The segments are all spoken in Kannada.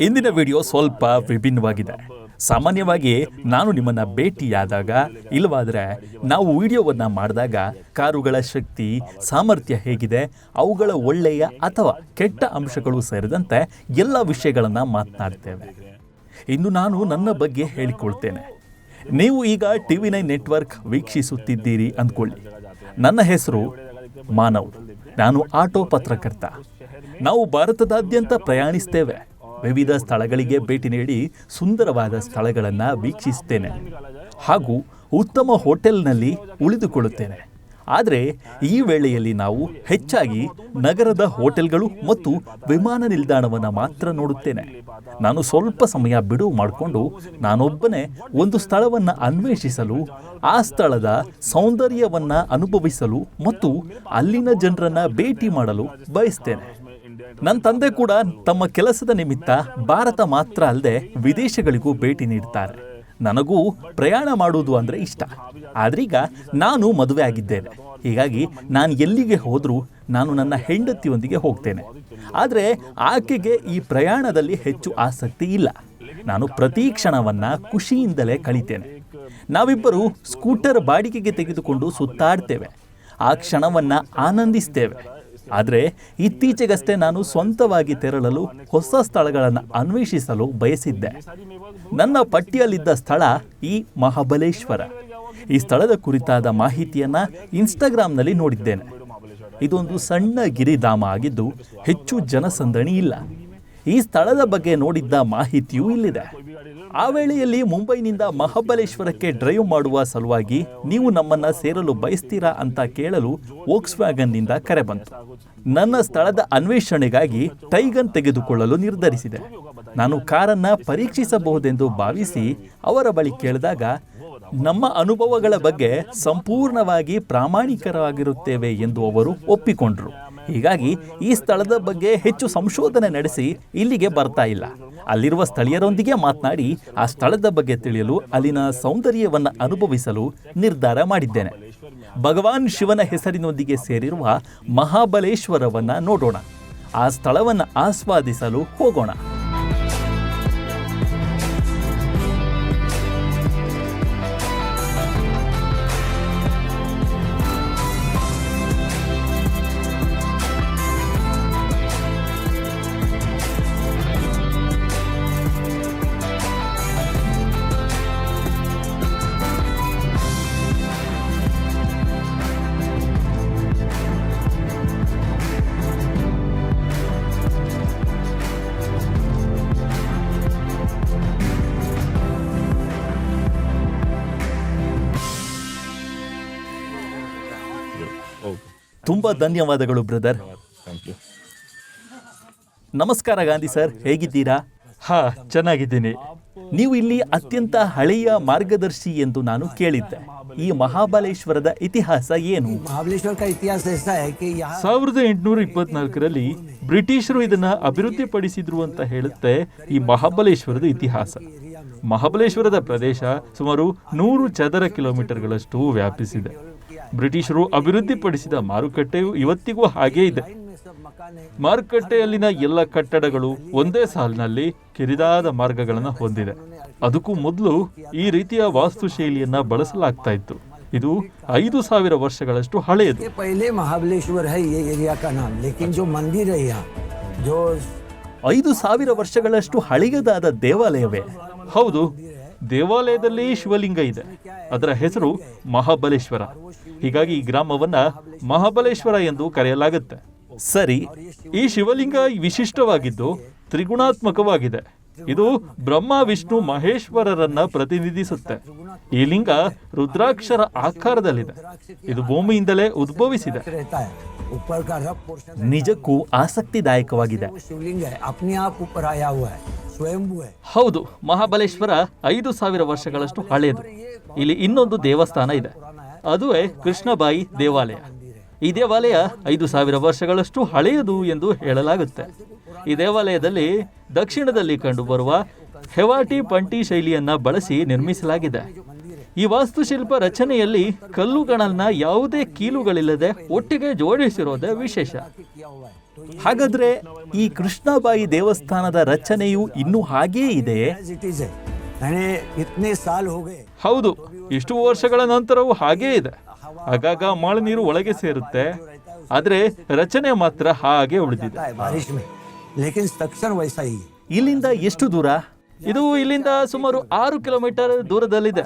ಇಂದಿನ ವಿಡಿಯೋ ಸ್ವಲ್ಪ ವಿಭಿನ್ನವಾಗಿದೆ. ಸಾಮಾನ್ಯವಾಗಿ ನಾನು ನಿಮ್ಮನ್ನ ಭೇಟಿಯಾದಾಗ, ಇಲ್ಲವಾದ್ರೆ ನಾವು ವಿಡಿಯೋವನ್ನು ಮಾಡಿದಾಗ ಕಾರುಗಳ ಶಕ್ತಿ, ಸಾಮರ್ಥ್ಯ ಹೇಗಿದೆ, ಅವುಗಳ ಒಳ್ಳೆಯ ಅಥವಾ ಕೆಟ್ಟ ಅಂಶಗಳು ಸೇರಿದಂತೆ ಎಲ್ಲ ವಿಷಯಗಳನ್ನು ಮಾತನಾಡ್ತೇವೆ. ಇನ್ನು ನಾನು ನನ್ನ ಬಗ್ಗೆ ಹೇಳಿಕೊಳ್ತೇನೆ. ನೀವು ಈಗ ಟಿ ವಿ ನೈನ್ ನೆಟ್ವರ್ಕ್ ವೀಕ್ಷಿಸುತ್ತಿದ್ದೀರಿ ಅಂದ್ಕೊಳ್ಳಿ. ನನ್ನ ಹೆಸರು ಮಾನವ್. ನಾನು ಆಟೋ ಪತ್ರಕರ್ತ. ನಾವು ಭಾರತದಾದ್ಯಂತ ಪ್ರಯಾಣಿಸ್ತೇವೆ. ವಿವಿಧ ಸ್ಥಳಗಳಿಗೆ ಭೇಟಿ ನೀಡಿ ಸುಂದರವಾದ ಸ್ಥಳಗಳನ್ನು ವೀಕ್ಷಿಸುತ್ತೇನೆ ಹಾಗೂ ಉತ್ತಮ ಹೋಟೆಲ್ನಲ್ಲಿ ಉಳಿದುಕೊಳ್ಳುತ್ತೇನೆ. ಆದರೆ ಈ ವೇಳೆಯಲ್ಲಿ ನಾವು ಹೆಚ್ಚಾಗಿ ನಗರದ ಹೋಟೆಲ್ಗಳು ಮತ್ತು ವಿಮಾನ ನಿಲ್ದಾಣವನ್ನು ಮಾತ್ರ ನೋಡುತ್ತೇನೆ. ನಾನು ಸ್ವಲ್ಪ ಸಮಯ ಬಿಡುವು ಮಾಡಿಕೊಂಡು ನಾನೊಬ್ಬನೇ ಒಂದು ಸ್ಥಳವನ್ನು ಅನ್ವೇಷಿಸಲು, ಆ ಸ್ಥಳದ ಸೌಂದರ್ಯವನ್ನು ಅನುಭವಿಸಲು ಮತ್ತು ಅಲ್ಲಿನ ಜನರನ್ನು ಭೇಟಿ ಮಾಡಲು ಬಯಸ್ತೇನೆ. ನನ್ನ ತಂದೆ ಕೂಡ ತಮ್ಮ ಕೆಲಸದ ನಿಮಿತ್ತ ಭಾರತ ಮಾತ್ರ ಅಲ್ಲದೆ ವಿದೇಶಗಳಿಗೂ ಭೇಟಿ ನೀಡ್ತಾರೆ. ನನಗೂ ಪ್ರಯಾಣ ಮಾಡುವುದು ಅಂದರೆ ಇಷ್ಟ. ಆದ್ರೀಗ ನಾನು ಮದುವೆ ಆಗಿದ್ದೇನೆ. ಹೀಗಾಗಿ ನಾನು ಎಲ್ಲಿಗೆ ಹೋದರೂ ನಾನು ನನ್ನ ಹೆಂಡತಿಯೊಂದಿಗೆ ಹೋಗ್ತೇನೆ. ಆದರೆ ಆಕೆಗೆ ಈ ಪ್ರಯಾಣದಲ್ಲಿ ಹೆಚ್ಚು ಆಸಕ್ತಿ ಇಲ್ಲ. ನಾನು ಪ್ರತಿ ಕ್ಷಣವನ್ನು ಖುಷಿಯಿಂದಲೇ ಕಳಿತೇನೆ. ನಾವಿಬ್ಬರು ಸ್ಕೂಟರ್ ಬಾಡಿಗೆಗೆ ತೆಗೆದುಕೊಂಡು ಸುತ್ತಾಡ್ತೇವೆ. ಆ ಕ್ಷಣವನ್ನು ಆನಂದಿಸ್ತೇವೆ. ಆದರೆ ಇತ್ತೀಚೆಗಷ್ಟೇ ನಾನು ಸ್ವಂತವಾಗಿ ತೆರಳಲು ಹೊಸ ಸ್ಥಳಗಳನ್ನು ಅನ್ವೇಷಿಸಲು ಬಯಸಿದ್ದೆ. ನನ್ನ ಪಟ್ಟಿಯಲ್ಲಿದ್ದ ಸ್ಥಳ ಈ ಮಹಾಬಲೇಶ್ವರ. ಈ ಸ್ಥಳದ ಕುರಿತಾದ ಮಾಹಿತಿಯನ್ನು ಇನ್ಸ್ಟಾಗ್ರಾಮ್ನಲ್ಲಿ ನೋಡಿದ್ದೇನೆ. ಇದೊಂದು ಸಣ್ಣ ಗಿರಿಧಾಮ ಆಗಿದ್ದು ಹೆಚ್ಚು ಜನಸಂದಣಿ ಇಲ್ಲ. ಈ ಸ್ಥಳದ ಬಗ್ಗೆ ನೋಡಿದ್ದ ಮಾಹಿತಿಯೂ ಇಲ್ಲಿದೆ. ಆ ವೇಳೆಯಲ್ಲಿ ಮುಂಬೈನಿಂದ ಮಹಾಬಲೇಶ್ವರಕ್ಕೆ ಡ್ರೈವ್ ಮಾಡುವ ಸಲುವಾಗಿ ನೀವು ನಮ್ಮನ್ನ ಸೇರಲು ಬಯಸ್ತೀರಾ ಅಂತ ಕೇಳಲು ವೋಕ್ಸ್ ವ್ಯಾಗನ್ನಿಂದ ಕರೆ ಬಂತು. ನನ್ನ ಸ್ಥಳದ ಅನ್ವೇಷಣೆಗಾಗಿ ಟೈಗನ್ ತೆಗೆದುಕೊಳ್ಳಲು ನಿರ್ಧರಿಸಿದೆ. ನಾನು ಕಾರನ್ನ ಪರೀಕ್ಷಿಸಬಹುದೆಂದು ಭಾವಿಸಿ ಅವರ ಬಳಿ ಕೇಳಿದಾಗ, ನಮ್ಮ ಅನುಭವಗಳ ಬಗ್ಗೆ ಸಂಪೂರ್ಣವಾಗಿ ಪ್ರಾಮಾಣಿಕರಾಗಿರುತ್ತೇವೆ ಎಂದು ಅವರು ಒಪ್ಪಿಕೊಂಡ್ರು. ಹೀಗಾಗಿ ಈ ಸ್ಥಳದ ಬಗ್ಗೆ ಹೆಚ್ಚು ಸಂಶೋಧನೆ ನಡೆಸಿ ಇಲ್ಲಿಗೆ ಬರ್ತಾ ಇಲ್ಲ. ಅಲ್ಲಿರುವ ಸ್ಥಳೀಯರೊಂದಿಗೆ ಮಾತನಾಡಿ ಆ ಸ್ಥಳದ ಬಗ್ಗೆ ತಿಳಿಯಲು ಅಲ್ಲಿನ ಸೌಂದರ್ಯವನ್ನು ಅನುಭವಿಸಲು ನಿರ್ಧಾರ ಮಾಡಿದ್ದೇನೆ. ಭಗವಾನ್ ಶಿವನ ಹೆಸರಿನೊಂದಿಗೆ ಸೇರಿರುವ ಮಹಾಬಲೇಶ್ವರವನ್ನು ನೋಡೋಣ. ಆ ಸ್ಥಳವನ್ನು ಆಸ್ವಾದಿಸಲು ಹೋಗೋಣ. ತುಂಬಾ ಧನ್ಯವಾದಗಳು ಬ್ರದರ್ ನಮಸ್ಕಾರ ಗಾಂಧಿ ಸರ್ ಹೇಗಿದ್ದೀರಾ? ಹಾ ಚೆನ್ನಾಗಿದ್ದೀನಿ. ನೀವು ಇಲ್ಲಿ ಅತ್ಯಂತ ಹಳೆಯ ಮಾರ್ಗದರ್ಶಿ ಎಂದು ನಾನು ಕೇಳಿದ್ದೆ. ಈ ಮಹಾಬಲೇಶ್ವರದ ಇತಿಹಾಸ ಏನು? ಸಾವಿರದ ಎಂಟುನೂರ ಇಪ್ಪತ್ನಾಲ್ಕರಲ್ಲಿ ಬ್ರಿಟಿಷರು ಇದನ್ನ ಅಭಿವೃದ್ಧಿಪಡಿಸಿದ್ರು ಅಂತ ಹೇಳುತ್ತೆ ಈ ಮಹಾಬಲೇಶ್ವರದ ಇತಿಹಾಸ. ಮಹಾಬಲೇಶ್ವರದ ಪ್ರದೇಶ ಸುಮಾರು ನೂರು ಚದರ ಕಿಲೋಮೀಟರ್ಗಳಷ್ಟು ವ್ಯಾಪಿಸಿದೆ. ಬ್ರಿಟಿಷರು ಅಭಿವೃದ್ಧಿಪಡಿಸಿದ ಮಾರುಕಟ್ಟೆಯು ಇವತ್ತಿಗೂ ಹಾಗೇ ಇದೆ. ಮಾರುಕಟ್ಟೆಯಲ್ಲಿನ ಎಲ್ಲ ಕಟ್ಟಡಗಳು ಒಂದೇ ಸಾಲಿನಲ್ಲಿ ಕಿರಿದಾದ ಮಾರ್ಗಗಳನ್ನು ಹೊಂದಿದೆ. ಅದಕ್ಕೂ ಮೊದಲು ಈ ರೀತಿಯ ವಾಸ್ತುಶೈಲಿಯನ್ನು ಬಳಸಲಾಗ್ತಾ ಇತ್ತು. ಇದು ಐದು ಸಾವಿರ ವರ್ಷಗಳಷ್ಟು ಹಳೆಯದು. ಐದು ಸಾವಿರ ವರ್ಷಗಳಷ್ಟು ಹಳೆಯದಾದ ದೇವಾಲಯವೇ? ಹೌದು ದೇವಾಲಯದಲ್ಲಿ ಶಿವಲಿಂಗ ಇದೆ. ಅದರ ಹೆಸರು ಮಹಾಬಲೇಶ್ವರ. ಹೀಗಾಗಿ ಈ ಗ್ರಾಮವನ್ನ ಮಹಾಬಲೇಶ್ವರ ಎಂದು ಕರೆಯಲಾಗುತ್ತೆ. ಸರಿ, ಈ ಶಿವಲಿಂಗ ವಿಶಿಷ್ಟವಾಗಿದ್ದು ತ್ರಿಗುಣಾತ್ಮಕವಾಗಿದೆ. ಇದು ಬ್ರಹ್ಮ, ವಿಷ್ಣು, ಮಹೇಶ್ವರರನ್ನ ಪ್ರತಿನಿಧಿಸುತ್ತೆ. ಈ ಲಿಂಗ ರುದ್ರಾಕ್ಷರ ಆಕಾರದಲ್ಲಿದೆ. ಇದು ಭೂಮಿಯಿಂದಲೇ ಉದ್ಭವಿಸಿದೆ. ನಿಜಕ್ಕೂ ಆಸಕ್ತಿದಾಯಕವಾಗಿದೆ. ಹೌದು, ಮಹಾಬಲೇಶ್ವರ ಐದು ಸಾವಿರ ವರ್ಷಗಳಷ್ಟು ಹಳೆಯದು ಇಲ್ಲಿ ಇನ್ನೊಂದು ದೇವಸ್ಥಾನ ಇದೆ. ಅದುವೇ ಕೃಷ್ಣಬಾಯಿ ದೇವಾಲಯ. ಈ ದೇವಾಲಯ ಐದು ಸಾವಿರ ವರ್ಷಗಳಷ್ಟು ಹಳೆಯದು ಎಂದು ಹೇಳಲಾಗುತ್ತೆ. ಈ ದೇವಾಲಯದಲ್ಲಿ ದಕ್ಷಿಣದಲ್ಲಿ ಕಂಡುಬರುವ ಹೆವಾಟಿ ಪಂಟಿ ಶೈಲಿಯನ್ನ ಬಳಸಿ ನಿರ್ಮಿಸಲಾಗಿದೆ. ಈ ವಾಸ್ತುಶಿಲ್ಪ ರಚನೆಯಲ್ಲಿ ಕಲ್ಲುಗಳನ್ನು ಯಾವುದೇ ಕೀಲುಗಳಿಲ್ಲದೆ ಒಟ್ಟಿಗೆ ಜೋಡಿಸಿರೋದೇ ವಿಶೇಷ. ಹಾಗಾದ್ರೆ ಈ ಕೃಷ್ಣಬಾಯಿ ದೇವಸ್ಥಾನದ ರಚನೆಯು ಇನ್ನೂ ಹಾಗೇ ಇದೆ? ಹೌದು ಇಷ್ಟು ವರ್ಷಗಳ ನಂತರವೂ ಹಾಗೇ ಇದೆ. ಆಗಾಗ ಮಳೆ ನೀರು ಒಳಗೆ ಸೇರುತ್ತೆ. ಆದರೆ ರಚನೆ ಮಾತ್ರ ಹಾಗೆ ಉಳಿದಿದೆ. ಇಲ್ಲಿಂದ ಎಷ್ಟು ದೂರ? ಇದು ಇಲ್ಲಿಂದ ಸುಮಾರು ಆರು ಕಿಲೋಮೀಟರ್ ದೂರದಲ್ಲಿದೆ.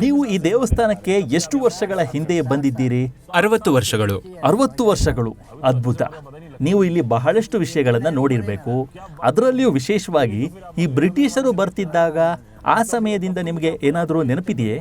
ನೀವು ಈ ದೇವಸ್ಥಾನಕ್ಕೆ ಎಷ್ಟು ವರ್ಷಗಳ ಹಿಂದೆ ಬಂದಿದ್ದೀರಿ? ಅರವತ್ತು ವರ್ಷಗಳು. ಅರವತ್ತು ವರ್ಷಗಳು. ಅದ್ಭುತ. ನೀವು ಇಲ್ಲಿ ಬಹಳಷ್ಟು ವಿಷಯಗಳನ್ನು ನೋಡಿರಬೇಕು. ಅದರಲ್ಲಿಯೂ ವಿಶೇಷವಾಗಿ ಈ ಬ್ರಿಟಿಷರು ಬರ್ತಿದ್ದಾಗ ಆ ಸಮಯದಿಂದ ನಿಮಗೆ ಏನಾದರೂ ನೆನಪಿದೆಯೇ?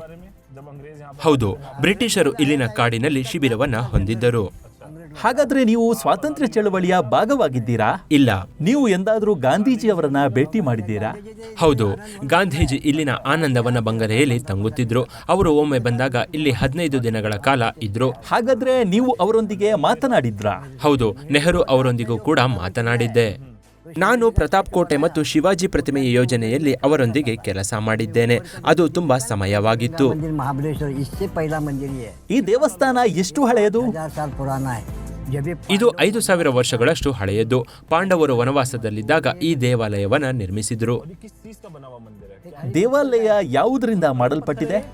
ಹೌದು. ಬ್ರಿಟಿಷರು ಇಲ್ಲಿನ ಕಾಡಿನಲ್ಲಿ ಶಿಬಿರವನ್ನ ಹೊಂದಿದ್ದರು. ಹಾಗಾದ್ರೆ ನೀವು ಸ್ವಾತಂತ್ರ್ಯ ಚಳವಳಿಯ ಭಾಗವಾಗಿದ್ದೀರಾ? ಇಲ್ಲ. ನೀವು ಎಂದಾದರೂ ಗಾಂಧೀಜಿಯವರನ್ನ ಭೇಟಿ ಮಾಡಿದ್ದೀರಾ? ಹೌದು. ಗಾಂಧೀಜಿ ಇಲ್ಲಿನ ಆನಂದವನ ಬಂಗಲೆಯಲ್ಲಿ ತಂಗುತ್ತಿದ್ರು. ಅವರು ಒಮ್ಮೆ ಬಂದಾಗ ಇಲ್ಲಿ ಹದಿನೈದು ದಿನಗಳ ಕಾಲ ಇದ್ರು. ಹಾಗಾದ್ರೆ ನೀವು ಅವರೊಂದಿಗೆ ಮಾತನಾಡಿದ್ರಾ? ಹೌದು. ನೆಹರು ಅವರೊಂದಿಗೂ ಕೂಡ ಮಾತನಾಡಿದ್ದೆ. ನಾನು ಪ್ರತಾಪ್ ಕೋಟೆ ಮತ್ತು ಶಿವಾಜಿ ಪ್ರತಿಮೆಯ ಯೋಜನೆಯಲ್ಲಿ ಅವರೊಂದಿಗೆ ಕೆಲಸ ಮಾಡಿದ್ದೇನೆ. ಅದು ತುಂಬಾ ಸಮಯವಾಗಿತ್ತು. ಈ ದೇವಸ್ಥಾನ ಎಷ್ಟು ಹಳೆಯದು? ಇದು ಐದು ಸಾವಿರ ವರ್ಷಗಳಷ್ಟು ಹಳೆಯದು. ಪಾಂಡವರು ವನವಾಸದಲ್ಲಿದ್ದಾಗ ಈ ದೇವಾಲಯವನ್ನ ನಿರ್ಮಿಸಿದರು. ದೇವಾಲಯ ಯಾವುದರಿಂದ ಮಾಡಲ್ಪಟ್ಟಿದೆ?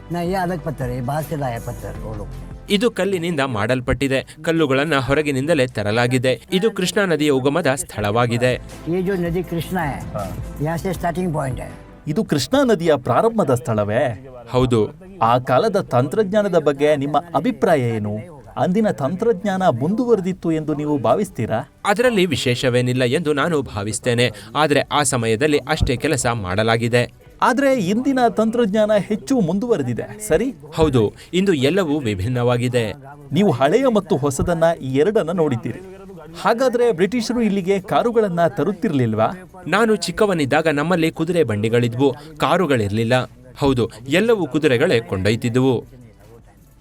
ಇದು ಕಲ್ಲಿನಿಂದ ಮಾಡಲ್ಪಟ್ಟಿದೆ. ಕಲ್ಲುಗಳನ್ನು ಹೊರಗಿನಿಂದಲೇ ತರಲಾಗಿದೆ. ಇದು ಕೃಷ್ಣಾ ನದಿಯ ಉಗಮದ ಸ್ಥಳವಾಗಿದೆ. ಇದು ಕೃಷ್ಣಾ ನದಿಯ ಪ್ರಾರಂಭದ ಸ್ಥಳವೇ? ಹೌದು. ಆ ಕಾಲದ ತಂತ್ರಜ್ಞಾನದ ಬಗ್ಗೆ ನಿಮ್ಮ ಅಭಿಪ್ರಾಯ ಏನು? ಅಂದಿನ ತಂತ್ರಜ್ಞಾನ ಮುಂದುವರೆದಿತ್ತು ಎಂದು ನೀವು ಭಾವಿಸ್ತೀರಾ? ಅದರಲ್ಲಿ ವಿಶೇಷವೇನಿಲ್ಲ ಎಂದು ನಾನು ಭಾವಿಸ್ತೇನೆ. ಆದರೆ ಆ ಸಮಯದಲ್ಲಿ ಅಷ್ಟೇ ಕೆಲಸ ಮಾಡಲಾಗಿದೆ. ಆದ್ರೆ ಇಂದಿನ ತಂತ್ರಜ್ಞಾನ ಹೆಚ್ಚು ಮುಂದುವರೆದಿದೆ. ಸರಿ? ಹೌದು ಇಂದು ಎಲ್ಲವೂ ವಿಭಿನ್ನವಾಗಿದೆ. ನೀವು ಹಳೆಯ ಮತ್ತು ಹೊಸದನ್ನ ಈ ಎರಡನ್ನ ನೋಡಿದ್ದೀರಿ. ಹಾಗಾದ್ರೆ ಬ್ರಿಟಿಷರು ಇಲ್ಲಿಗೆ ಕಾರುಗಳನ್ನ ತರುತ್ತಿರ್ಲಿಲ್ವಾ? ನಾನು ಚಿಕ್ಕವನಿದ್ದಾಗ ನಮ್ಮಲ್ಲಿ ಕುದುರೆ ಬಂಡಿಗಳಿದ್ವು. ಕಾರುಗಳಿರಲಿಲ್ಲ. ಹೌದು ಎಲ್ಲವೂ ಕುದುರೆಗಳೇ ಕೊಂಡೊಯ್ತಿದ್ದುವು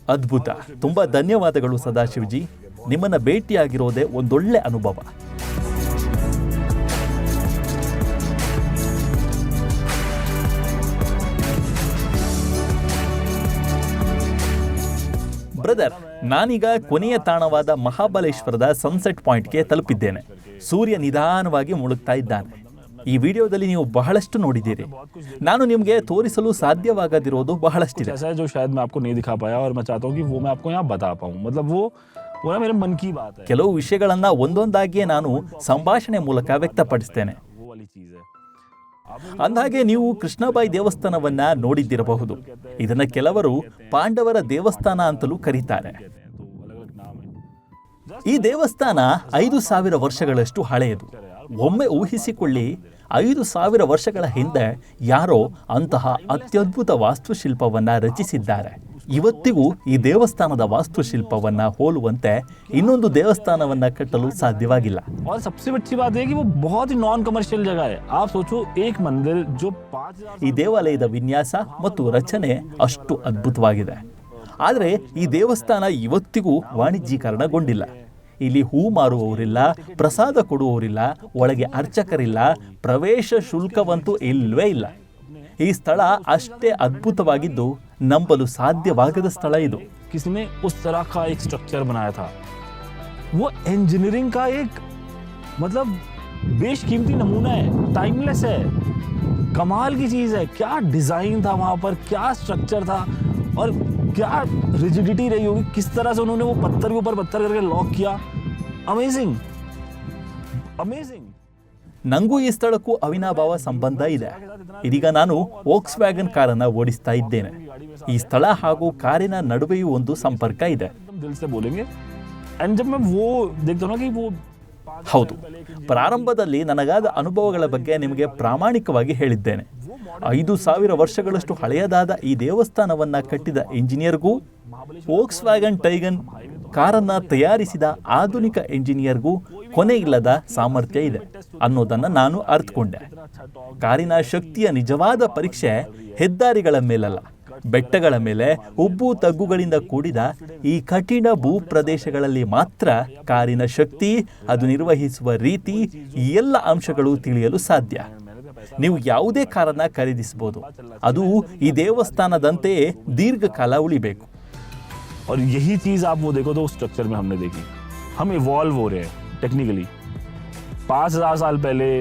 ಅದ್ಭುತ. ತುಂಬಾ ಧನ್ಯವಾದಗಳು ಸದಾಶಿವಜಿ. ನಿಮ್ಮನ್ನ ಭೇಟಿಯಾಗಿರೋದೇ ಒಂದೊಳ್ಳೆ ಅನುಭವ. ಬ್ರದರ್ ನಾನೀಗ ಕೊನೆಯ ತಾಣವಾದ ಮಹಾಬಲೇಶ್ವರದ ಸನ್ಸೆಟ್ ಪಾಯಿಂಟ್ಗೆ ತಲುಪಿದ್ದೇನೆ. ಸೂರ್ಯ ನಿಧಾನವಾಗಿ ಮುಳುಗ್ತಾ ಇದ್ದಾನೆ. ಈ ವಿಡಿಯೋದಲ್ಲಿ ನೀವು ಬಹಳಷ್ಟು ನೋಡಿದ್ದೀರಿ. ನಾನು ನಿಮಗೆ ತೋರಿಸಲು ಸಾಧ್ಯವಾಗದಿರೋದು ಬಹಳಷ್ಟಿದೆ. ಕೆಲವು ವಿಷಯಗಳನ್ನು ಒಂದೊಂದಾಗಿಯೇ ನಾನು ಸಂಭಾಷಣೆ ಮೂಲಕ ವ್ಯಕ್ತಪಡಿಸ್ತೇನೆ. ಅಂದಾಗೆ ನೀವು ಕೃಷ್ಣಬಾಯಿ ದೇವಸ್ಥಾನವನ್ನ ನೋಡಿದ್ದಿರಬಹುದು. ಇದನ್ನ ಕೆಲವರು ಪಾಂಡವರ ದೇವಸ್ಥಾನ ಅಂತಲೂ ಕರೀತಾರೆ. ಈ ದೇವಸ್ಥಾನ ಐದು ಸಾವಿರ ವರ್ಷಗಳಷ್ಟು ಹಳೆಯದು. ಒಮ್ಮೆ ಊಹಿಸಿಕೊಳ್ಳಿ, ಐದು ಸಾವಿರ ವರ್ಷಗಳ ಹಿಂದೆ ಯಾರೋ ಅಂತಹ ಅತ್ಯದ್ಭುತ ವಾಸ್ತುಶಿಲ್ಪವನ್ನು ರಚಿಸಿದ್ದಾರೆ. ಇವತ್ತಿಗೂ ಈ ದೇವಸ್ಥಾನದ ವಾಸ್ತುಶಿಲ್ಪವನ್ನ ಹೋಲುವಂತೆ ಇನ್ನೊಂದು ದೇವಸ್ಥಾನವನ್ನ ಕಟ್ಟಲು ಸಾಧ್ಯವಾಗಿಲ್ಲ. ಈ ದೇವಾಲಯದ ವಿನ್ಯಾಸ ಮತ್ತು ರಚನೆ ಅಷ್ಟು ಅದ್ಭುತವಾಗಿದೆ. ಆದರೆ ಈ ದೇವಸ್ಥಾನ ಇವತ್ತಿಗೂ ವಾಣಿಜ್ಯೀಕರಣಗೊಂಡಿಲ್ಲ. ಇಲ್ಲಿ ಹೂ ಮಾರುವವರಿಲ್ಲ ಪ್ರಸಾದ ಕೊಡುವವರಿಲ್ಲ ಒಳಗೆ ಅರ್ಚಕರಿಲ್ಲ ಪ್ರವೇಶ ಶುಲ್ಕವಂತೂ ಇಲ್ಲವೇ ಇಲ್ಲ. ಈ ಸ್ಥಳ ಅಷ್ಟೇ ಅದ್ಭುತವಾಗಿದ್ದು ನಂಬಲು ಸಾಧ್ಯವಾಗದ ಸ್ಥಳ ಇದು किसी ने उस तरह का एक स्ट्रक्चर बनाया था वो इंजीनियरिंग का एक मतलब बेशकीमती नमूना है टाइमलेस है कमाल की चीज है क्या डिजाइन था वहां पर क्या स्ट्रक्चर था और क्या रिजिडिटी रही होगी किस तरह से उन्होंने वो पत्थर के ऊपर पत्थर करके लॉक किया अमेजिंग अमेजिंग ನನಗೂ ಈ ಸ್ಥಳಕ್ಕೂ ಅವಿನಾಭಾವ ಸಂಬಂಧ ಇದೆ. ಇದೀಗ ನಾನು ವೋಕ್ಸ್ ವ್ಯಾಗನ್ ಕಾರನ್ನು ಓಡಿಸ್ತಾ ಇದ್ದೇನೆ. ಈ ಸ್ಥಳ ಹಾಗೂ ಕಾರಿನ ನಡುವೆಯೂ ಒಂದು ಸಂಪರ್ಕ ಇದೆ. ಹೌದು. ಪ್ರಾರಂಭದಲ್ಲಿ ನನಗಾದ ಅನುಭವಗಳ ಬಗ್ಗೆ ನಿಮಗೆ ಪ್ರಾಮಾಣಿಕವಾಗಿ ಹೇಳಿದ್ದೇನೆ. ಐದು ಸಾವಿರ ವರ್ಷಗಳಷ್ಟು ಹಳೆಯದಾದ ಈ ದೇವಸ್ಥಾನವನ್ನ ಕಟ್ಟಿದ ಇಂಜಿನಿಯರ್ಗೂ ವೋಕ್ಸ್ ವ್ಯಾಗನ್ ಟೈಗನ್ ಕಾರನ್ನ ತಯಾರಿಸಿದ ಆಧುನಿಕ ಎಂಜಿನಿಯರ್ಗೂ ಕೊನೆ ಇಲ್ಲದ ಸಾಮರ್ಥ್ಯ ಇದೆ ಅನ್ನೋದನ್ನ ನಾನು ಅರ್ಥಕೊಂಡೆ ಕಾರಿನ ಶಕ್ತಿಯ ನಿಜವಾದ ಪರೀಕ್ಷೆ ಹೆದ್ದಾರಿಗಳ ಮೇಲಲ್ಲ, ಬೆಟ್ಟಗಳ ಮೇಲೆ ಉಬ್ಬು ತಗ್ಗುಗಳಿಂದ ಕೂಡಿದ ಈ ಕಠಿಣ ಭೂ ಪ್ರದೇಶಗಳಲ್ಲಿ ಮಾತ್ರ ಕಾರಿನ ಶಕ್ತಿ, ಅದು ನಿರ್ವಹಿಸುವ ರೀತಿ ಎಲ್ಲ ಅಂಶಗಳು ತಿಳಿಯಲು ಸಾಧ್ಯ. ನೀವು ಯಾವುದೇ ಕಾರನ್ನ ಖರೀದಿಸಬಹುದು, ಅದು ಈ ದೇವಸ್ಥಾನದಂತೆಯೇ ದೀರ್ಘಕಾಲ ಉಳಿಬೇಕು. और यही चीज आप वो देखो तो उस स्ट्रक्चर में हमने देखी हम इवॉल्व हो रहे हैं टेक्निकली पाँच हजार साल पहले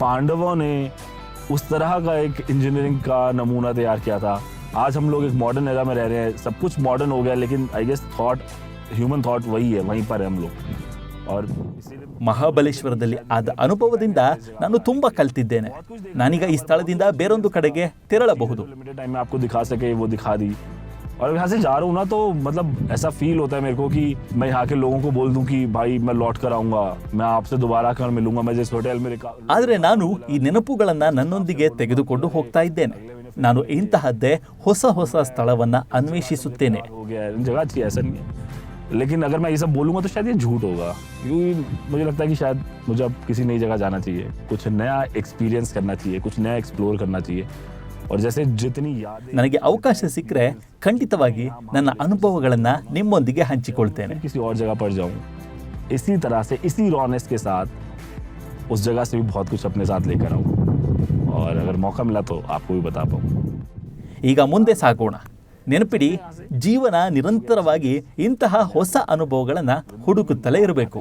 पांडवों ने उस तरह का एक इंजीनियरिंग का नमूना तैयार किया था आज हम लोग एक मॉडर्न एरा में रह रहे हैं सब कुछ मॉडर्न हो गया लेकिन I guess thought human thought वही है वहीं पर है हम लोग और इसीलिए ಮಹಾಬಲೇಶ್ವರದಲ್ಲಿ ಆದ ಅನುಭವದಿಂದ ನಾನು ತುಂಬಾ ಕಲ್ತಿದ್ದೇನೆ ನಾನೀಗ ಈ ಸ್ಥಳದಿಂದ ಬೇರೊಂದು ಕಡೆಗೆ ತೆರಳಬಹುದು लिमिटेड टाइम में आपको दिखा सके वो दिखा दी और यहाँ से जा रहा हूँ ना तो मतलब ऐसा फील होता है मेरे को कि मैं यहाँ के लोगों को बोल दूं कि भाई मैं लौट कर आऊंगा मैं आपसे दोबारा कर मिलूंगा मैं जिस होटल में रिका- ಆದರೆ ನಾನು ಈ ನೆನಪುಗಳನ್ನ ನನ್ನೊಂದಿಗೆ ತೆಗೆದುಕೊಂಡು ಹೋಗ್ತಾ ಇದ್ದೇನೆ ನಾನು ಇಂತಹದ್ದೇ ಹೊಸ ಹೊಸ ಸ್ಥಳವನ್ನ ಅನ್ವೇಷಿಸುತ್ತೇನೆ हो गया है इन जगह अच्छी है, ऐसा नहीं है लेकिन अगर मैं ये सब बोलूंगा तो शायद ये झूठ होगा क्योंकि मुझे लगता है कि शायद मुझे अब किसी नई जगह जाना चाहिए कुछ नया एक्सपीरियंस करना चाहिए कुछ नया एक्सप्लोर करना चाहिए और जैसे जितनी यादें ನನಗೆ ಅವಕಾಶ ಸಿಕ್ಕರೆ ಖಂಡಿತವಾಗಿ ನನ್ನ ಅನುಭವಗಳನ್ನ ನಿಮ್ಮೊಂದಿಗೆ ಹಂಚಿಕೊಳ್ತೇನೆ किसी और जगह पर जाऊं इसी तरह से इसी रॉनेस के साथ उस जगह से भी बहुत कुछ अपने साथ लेकर आऊं और अगर मौका मिला तो आपको भी बता पाऊँ ಈಗ ಮುಂದೆ ಸಾಗೋಣ ನೆನಪಿಡಿ ಜೀವನ ನಿರಂತರವಾಗಿ ಇಂತಹ ಹೊಸ ಅನುಭವಗಳನ್ನ ಹುಡುಕುತ್ತಲೇ ಇರಬೇಕು